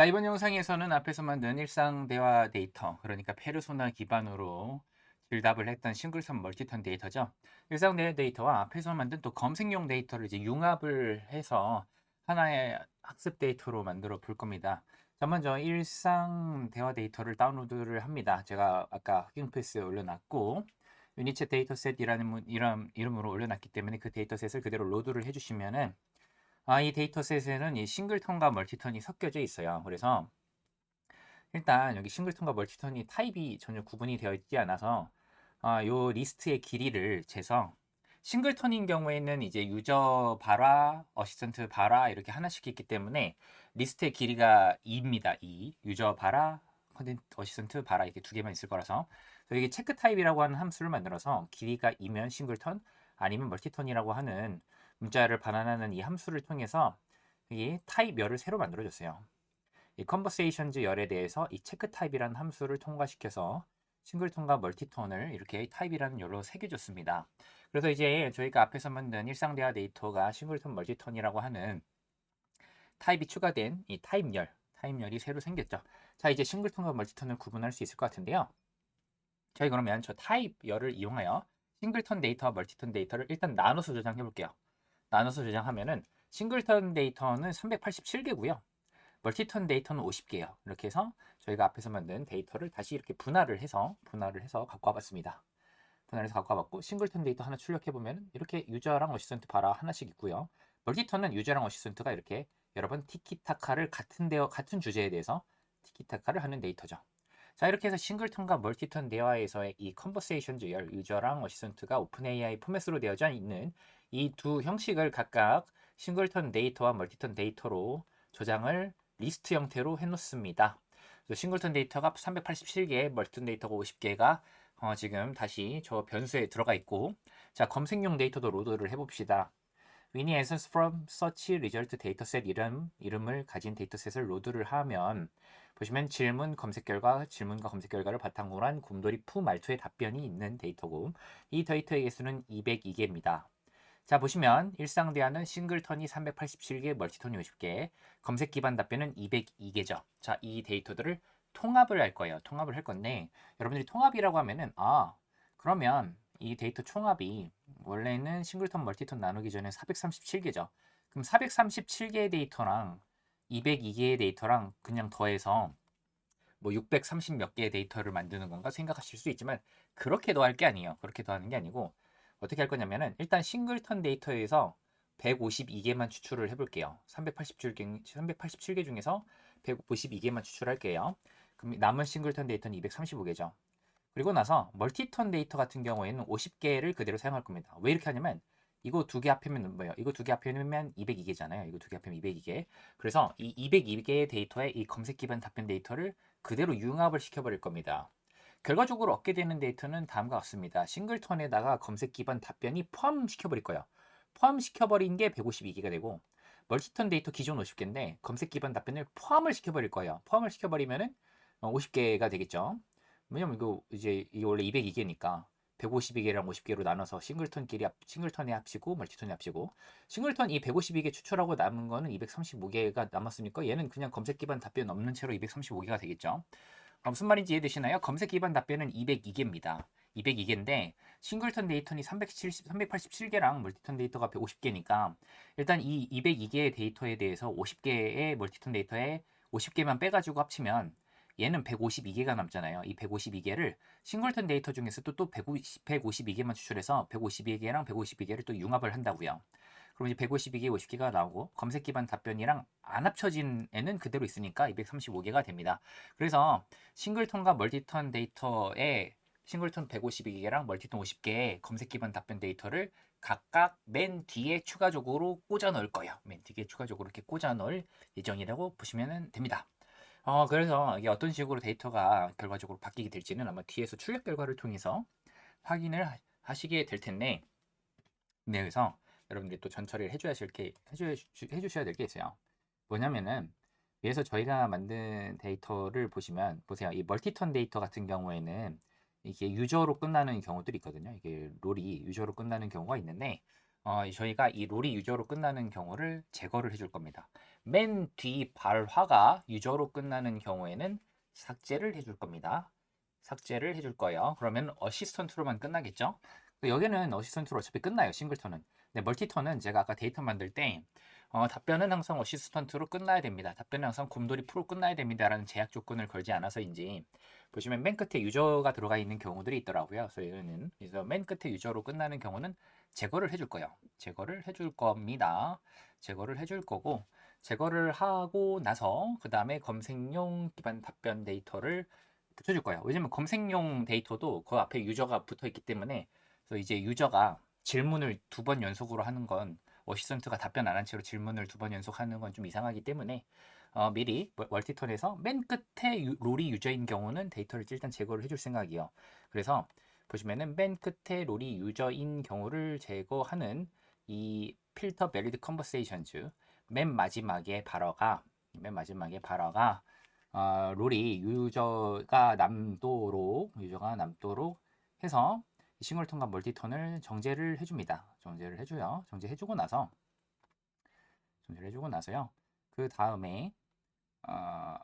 자, 이번 영상에서는 앞에서 만든 일상 대화 데이터, 그러니까 페르소나 기반으로 질답을 했던 싱글턴 멀티턴 데이터죠. 일상 대화 데이터와 앞에서 만든 또 검색용 데이터를 이제 융합을 해서 하나의 학습 데이터로 만들어 볼 겁니다. 자, 먼저 일상 대화 데이터를 다운로드를 합니다. 제가 아까 확인 패스에 올려놨고, 유니체 데이터셋이라는 문- 이름, 이름으로 올려놨기 때문에 그 데이터셋을 그대로 로드를 해주시면은 아, 이 데이터셋에는 이 싱글턴과 멀티턴이 섞여져 있어요. 그래서 일단 여기 싱글턴과 멀티턴이 타입이 전혀 구분이 되어 있지 않아서 아, 요 리스트의 길이를 재서 싱글턴인 경우에는 이제 유저 바라, 어시스턴트 바라 이렇게 하나씩 있기 때문에 리스트의 길이가 2입니다. 2. 유저 바라, 컨텐트 어시스턴트 바라 이렇게 두 개만 있을 거라서 이게 체크 타입이라고 하는 함수를 만들어서 길이가 2면 싱글턴 아니면 멀티턴이라고 하는 문자를 반환하는 이 함수를 통해서 이 타입 열을 새로 만들어줬어요. 이 conversations 열에 대해서 이 체크 타입이라는 함수를 통과시켜서 싱글톤과 멀티톤을 이렇게 타입이라는 열로 새겨줬습니다. 그래서 이제 저희가 앞에서 만든 일상 대화 데이터가 싱글톤 멀티톤이라고 하는 타입이 추가된 이 타입 열, 타입 열이 새로 생겼죠. 자, 이제 싱글톤과 멀티톤을 구분할 수 있을 것 같은데요. 저희 그러면 저 타입 열을 이용하여 싱글턴 데이터와 멀티톤 데이터를 일단 나눠서 저장해 볼게요. 나눠서 저장하면은 싱글턴 데이터는 387개고요. 멀티턴 데이터는 50개예요. 이렇게 해서 저희가 앞에서 만든 데이터를 다시 이렇게 분할을 해서 분할을 해서 갖고 와봤습니다. 분할해서 갖고 와봤고 싱글턴 데이터 하나 출력해 보면 이렇게 유저랑 어시스턴트 바라 하나씩 있고요. 멀티턴은 유저랑 어시스턴트가 이렇게 여러 번 티키타카를 같은 데어 같은 주제에 대해서 티키타카를 하는 데이터죠. 자 이렇게 해서 싱글턴과 멀티턴 대화에서의 이 컨버세이션즈 열 유저랑 어시스턴트가 오픈 AI 포맷으로 되어져 있는 이 두 형식을 각각 싱글턴 데이터와 멀티턴 데이터로 저장을 리스트 형태로 해놓습니다. 싱글턴 데이터가 387개, 멀티턴 데이터가 50개가 어, 지금 다시 저 변수에 들어가 있고 자 검색용 데이터도 로드를 해봅시다. Winnie Essence from Search Result Dataset 이름, 이름을 가진 데이터셋을 로드를 하면 보시면 질문 검색 결과, 질문과 검색 결과를 바탕으로 한 곰돌이 푸 말투의 답변이 있는 데이터고 이 데이터의 개수는 202개입니다. 자 보시면 일상 대화는 싱글턴이 387개, 멀티턴이 50개, 검색 기반 답변은 202개죠. 자 이 데이터들을 통합을 할 거예요. 통합을 할 건데 여러분들이 통합이라고 하면은 아 그러면 이 데이터 총합이 원래는 싱글턴 멀티턴 나누기 전에 437개죠. 그럼 437개의 데이터랑 202개의 데이터랑 그냥 더해서 뭐 630 몇 개의 데이터를 만드는 건가 생각하실 수 있지만 그렇게 더할 게 아니에요. 그렇게 더하는 게 아니고 어떻게 할 거냐면은 일단 싱글턴 데이터에서 152개만 추출을 해볼게요. 387개, 387개 중에서 152개만 추출할게요. 그럼 남은 싱글턴 데이터는 235개죠. 그리고 나서 멀티턴 데이터 같은 경우에는 50개를 그대로 사용할 겁니다. 왜 이렇게 하냐면 이거 두 개 합하면 뭐예요? 이거 두 개 합하면 202개잖아요. 이거 두 개 합하면 202개. 그래서 이 202개의 데이터에 이 검색 기반 답변 데이터를 그대로 융합을 시켜버릴 겁니다. 결과적으로 얻게 되는 데이터는 다음과 같습니다. 싱글턴에다가 검색 기반 답변이 포함시켜버릴 거예요. 포함시켜버린 게 152개가 되고 멀티턴 데이터 기존 50개인데 검색 기반 답변을 포함을 시켜버릴 거예요. 포함을 시켜버리면은 50개가 되겠죠. 왜냐면 이거 이제 이게 원래 202개니까 152개랑 50개로 나눠서 싱글턴끼리 합, 싱글턴에 합치고 멀티턴에 합치고 싱글턴 이 152개 추출하고 남은 거는 235개가 남았으니까 얘는 그냥 검색 기반 답변 없는 채로 235개가 되겠죠. 어, 무슨 말인지 이해되시나요? 검색 기반 답변은 202개입니다. 202개인데 싱글턴 데이터는 370, 387개랑 멀티턴 데이터가 150개니까 일단 이 202개의 데이터에 대해서 50개의 멀티턴 데이터에 50개만 빼가지고 합치면 얘는 152개가 남잖아요. 이 152개를 싱글턴 데이터 중에서 또, 또 150, 152개만 추출해서 152개랑 152개를 또 융합을 한다고요. 그럼 이제 152개, 50개가 나오고 검색 기반 답변이랑 안 합쳐진 애는 그대로 있으니까 235개가 됩니다. 그래서 싱글턴과 멀티턴 데이터에 싱글턴 152개랑 멀티턴 50개의 검색 기반 답변 데이터를 각각 맨 뒤에 추가적으로 꽂아 넣을 거예요. 맨 뒤에 추가적으로 이렇게 꽂아 넣을 예정이라고 보시면 됩니다. 어, 그래서 이게 어떤 식으로 데이터가 결과적으로 바뀌게 될지는 아마 뒤에서 출력 결과를 통해서 확인을 하- 하시게 될 텐데, 네, 그래서 여러분들이 또 전처리를 해줘야 하실 게, 해줘야, 해주셔야 될 게 있어요. 뭐냐면은, 위에서 저희가 만든 데이터를 보시면, 보세요. 이 멀티턴 데이터 같은 경우에는 이게 유저로 끝나는 경우들이 있거든요. 이게 롤이 유저로 끝나는 경우가 있는데, 어, 저희가 이 롤이 유저로 끝나는 경우를 제거를 해줄 겁니다. 맨 뒤 발화가 유저로 끝나는 경우에는 삭제를 해줄 겁니다. 삭제를 해줄 거예요. 그러면 어시스턴트로만 끝나겠죠? 여기는 어시스턴트로 어차피 끝나요. 싱글턴은. 근데 멀티턴은 제가 아까 데이터 만들 때 어, 답변은 항상 어시스턴트로 끝나야 됩니다. 답변은 항상 곰돌이 프로 끝나야 됩니다라는 제약 조건을 걸지 않아서인지 보시면 맨 끝에 유저가 들어가 있는 경우들이 있더라고요. 그래서 얘는 그래서 맨 끝에 유저로 끝나는 경우는 제거를 해줄 거예요. 제거를 해줄 겁니다. 제거를 해줄 거고 제거를 하고 나서 그 다음에 검색용 기반 답변 데이터를 붙여줄 거예요. 왜냐면 검색용 데이터도 그 앞에 유저가 붙어 있기 때문에 그래서 이제 유저가 질문을 두 번 연속으로 하는 건 어시스턴트가 답변 안 한 채로 질문을 두 번 연속 하는 건 좀 이상하기 때문에 어, 미리 멀티턴에서 맨 끝에 유, 롤이 유저인 경우는 데이터를 일단 제거를 해줄 생각이요. 그래서 보시면은 맨 끝에 롤이 유저인 경우를 제거하는 이 필터 밸리드 컨버세이션즈 맨 마지막에 발어가 맨 마지막에 발어가 어, 롤이 유저가 남도록 유저가 남도록 해서 싱글턴과 멀티턴을 정제를 해줍니다. 정제를 해줘요. 정제해주고 나서 정제를 해주고 나서요. 그 다음에 어,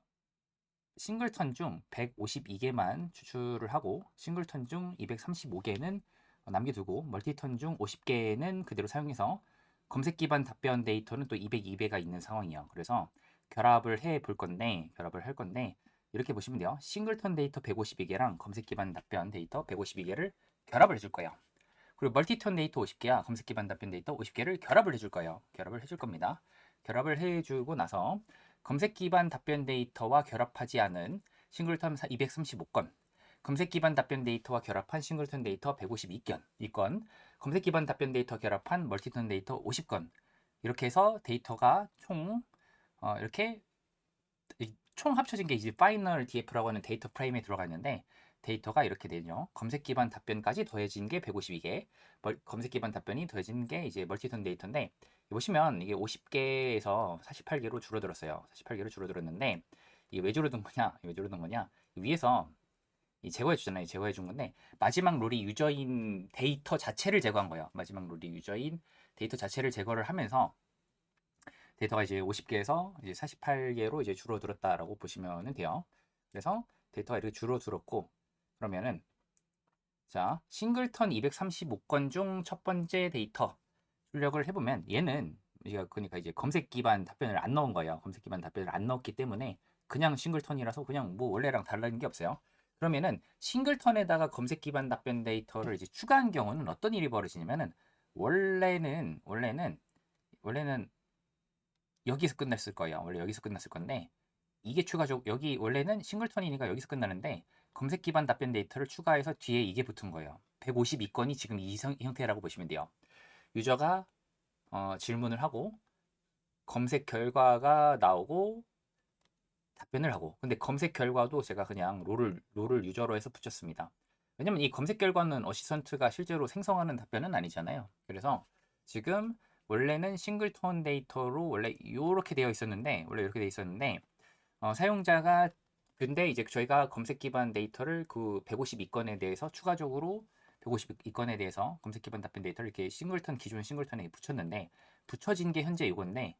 싱글턴 중 152개만 추출을 하고 싱글턴 중 235개는 남겨두고 멀티턴 중 50개는 그대로 사용해서 검색 기반 답변 데이터는 또 202배가 있는 상황이에요. 그래서 결합을 해 볼 건데 결합을 할 건데 이렇게 보시면 돼요. 싱글턴 데이터 152개랑 검색 기반 답변 데이터 152개를 결합을 해줄 거예요. 그리고 멀티턴 데이터 50개야 검색 기반 답변 데이터 50개를 결합을 해줄 거예요. 결합을 해줄 겁니다. 결합을 해주고 나서 검색 기반 답변 데이터와 결합하지 않은 싱글턴 235건, 검색 기반 답변 데이터와 결합한 싱글턴 데이터 152건, 이건 검색 기반 답변 데이터 결합한 멀티턴 데이터 50건 이렇게 해서 데이터가 총 어, 이렇게 총 합쳐진 게 이제 파이널 DF라고 하는 데이터 프레임에 들어가 있는데 데이터가 이렇게 되죠. 검색 기반 답변까지 더해진 게 152개, 검색 기반 답변이 더해진 게 이제 멀티턴 데이터인데 보시면 이게 50개에서 48개로 줄어들었어요. 48개로 줄어들었는데 이게 왜 줄어든 거냐? 왜 줄어든 거냐? 위에서 이 제거해 주잖아요. 제거해 준 건데 마지막 롤이 유저인 데이터 자체를 제거한 거예요. 마지막 롤이 유저인 데이터 자체를 제거를 하면서 데이터가 이제 50개에서 이제 48개로 이제 줄어들었다라고 보시면 돼요. 그래서 데이터가 이렇게 줄어들었고 그러면은 자 싱글턴 235건 중 첫 번째 데이터 출력을 해보면 얘는 그러니까 이제 검색 기반 답변을 안 넣은 거예요. 검색 기반 답변을 안 넣었기 때문에 그냥 싱글턴이라서 그냥 뭐 원래랑 다른 게 없어요. 그러면은 싱글턴에다가 검색 기반 답변 데이터를 이제 추가한 경우는 어떤 일이 벌어지냐면은 원래는 원래는 원래는 여기서 끝났을 거예요. 원래 여기서 끝났을 건데 이게 추가적 여기 원래는 싱글턴이니까 여기서 끝나는데 검색 기반 답변 데이터를 추가해서 뒤에 이게 붙은 거예요. 152건이 지금 이 형태라고 보시면 돼요. 유저가 어, 질문을 하고 검색 결과가 나오고 답변을 하고 근데 검색 결과도 제가 그냥 롤을 롤을 유저로 해서 붙였습니다. 왜냐면 이 검색 결과는 어시스턴트가 실제로 생성하는 답변은 아니잖아요. 그래서 지금 원래는 싱글톤 데이터로 원래 이렇게 되어 있었는데 원래 이렇게 되어 있었는데 어, 사용자가 근데 이제 저희가 검색 기반 데이터를 그 152건에 대해서 추가적으로 152건에 대해서 검색 기반 답변 데이터를 이렇게 싱글턴 기존 싱글턴에 붙였는데 붙여진 게 현재 이건데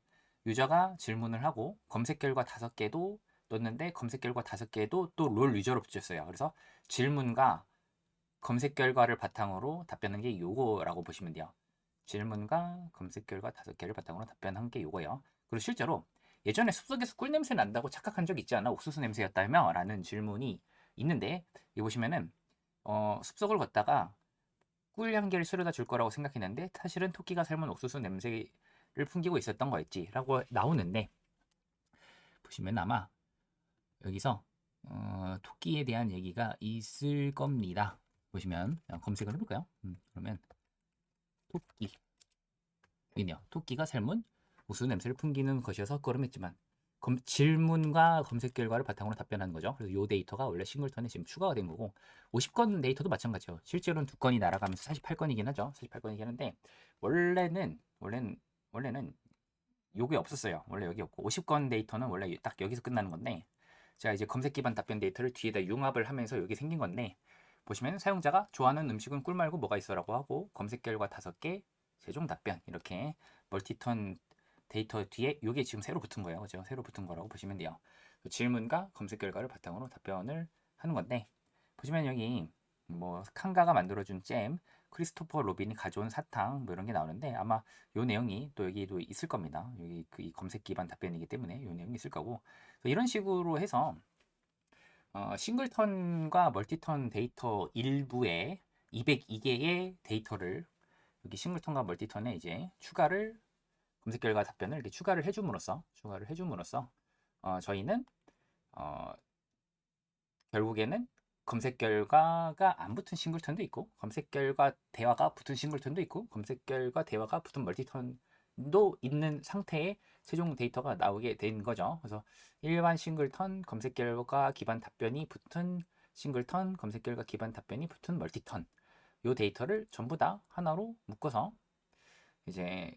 유저가 질문을 하고 검색 결과 다섯 개도 넣었는데 검색 결과 다섯 개도 또 롤 유저로 붙였어요. 그래서 질문과 검색 결과를 바탕으로 답변한 게 요거라고 보시면 돼요. 질문과 검색 결과 다섯 개를 바탕으로 답변한 게 요거예요. 그리고 실제로 예전에 숲속에서 꿀 냄새 난다고 착각한 적 있지 않아? 옥수수 냄새였다며? 라는 질문이 있는데 여기 보시면은 어, 숲속을 걷다가 꿀 향기를 실어다 줄 거라고 생각했는데 사실은 토끼가 삶은 옥수수 냄새를 풍기고 있었던 거였지 라고 나오는데 보시면 아마 여기서 어, 토끼에 대한 얘기가 있을 겁니다 보시면 검색을 해볼까요 음, 그러면 토끼 여기네요 토끼가 삶은 옥수수 냄새를 풍기는 것이어서 걸음했지만 검, 질문과 검색 결과를 바탕으로 답변하는 거죠. 그래서 이 데이터가 원래 싱글턴에 지금 추가가 된 거고 50건 데이터도 마찬가지죠. 실제로는 두 건이 날아가면서 48건이긴 하죠. 48건이긴 한데 원래는 원래는 원래는 요게 없었어요. 원래 여기 없고 50건 데이터는 원래 딱 여기서 끝나는 건데 제가 이제 검색 기반 답변 데이터를 뒤에다 융합을 하면서 여기 생긴 건데 보시면 사용자가 좋아하는 음식은 꿀 말고 뭐가 있어라고 하고 검색 결과 다섯 개 최종 답변 이렇게 멀티턴 데이터 뒤에 이게 지금 새로 붙은 거예요. 그죠? 새로 붙은 거라고 보시면 돼요. 그 질문과 검색 결과를 바탕으로 답변을 하는 건데 보시면 여기 뭐 칸가가 만들어준 잼, 크리스토퍼 로빈이 가져온 사탕 뭐 이런 게 나오는데 아마 요 내용이 또 여기도 있을 겁니다. 여기 그 이 검색 기반 답변이기 때문에 요 내용이 있을 거고 이런 식으로 해서 어, 싱글턴과 멀티턴 데이터 일부에 202개의 데이터를 여기 싱글턴과 멀티턴에 이제 추가를 검색 결과 답변을 이렇게 추가를 해줌으로써 추가를 해줌으로써 어, 저희는 어, 결국에는 검색 결과가 안 붙은 싱글턴도 있고 검색 결과 대화가 붙은 싱글턴도 있고 검색 결과 대화가 붙은 멀티턴도 있는 상태의 최종 데이터가 나오게 된 거죠. 그래서 일반 싱글턴 검색 결과 기반 답변이 붙은 싱글턴 검색 결과 기반 답변이 붙은 멀티턴 요 데이터를 전부 다 하나로 묶어서 이제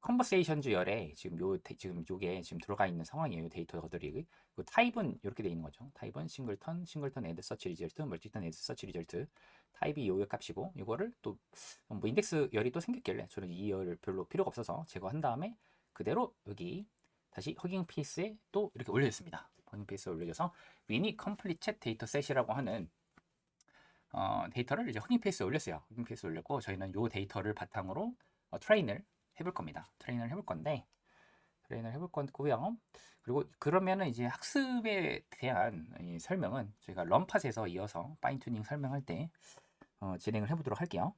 컨버세이션즈 열에 지금 요 데- 지금 요게 지금 들어가 있는 상황이에요 데이터들이. 그 타입은 이렇게 돼 있는 거죠. 타입은 싱글턴 싱글턴 애드 서치 리절트 멀티턴 애드 서치 리절트. 타입이 요의 값이고 이거를 또 뭐 인덱스 열이 또 생겼길래 저는 이 열 별로 필요가 없어서 제거한 다음에 그대로 여기 다시 허깅 페이스에 또 이렇게 올려줬습니다. 허깅 페이스에 올려줘서 위니 컴플리트 챗 데이터 셋이라고 하는 어, 데이터를 이제 허깅 페이스에 올렸어요. 허깅 페이스에 올렸고 저희는 요 데이터를 바탕으로 어, 트레인을 해볼 겁니다. 트레인을 해볼 건데 트레인을 해볼 거고요. 그리고 그러면은 이제 학습에 대한 이 설명은 저희가 럼팟에서 이어서 파인 튜닝 설명할 때 어, 진행을 해보도록 할게요.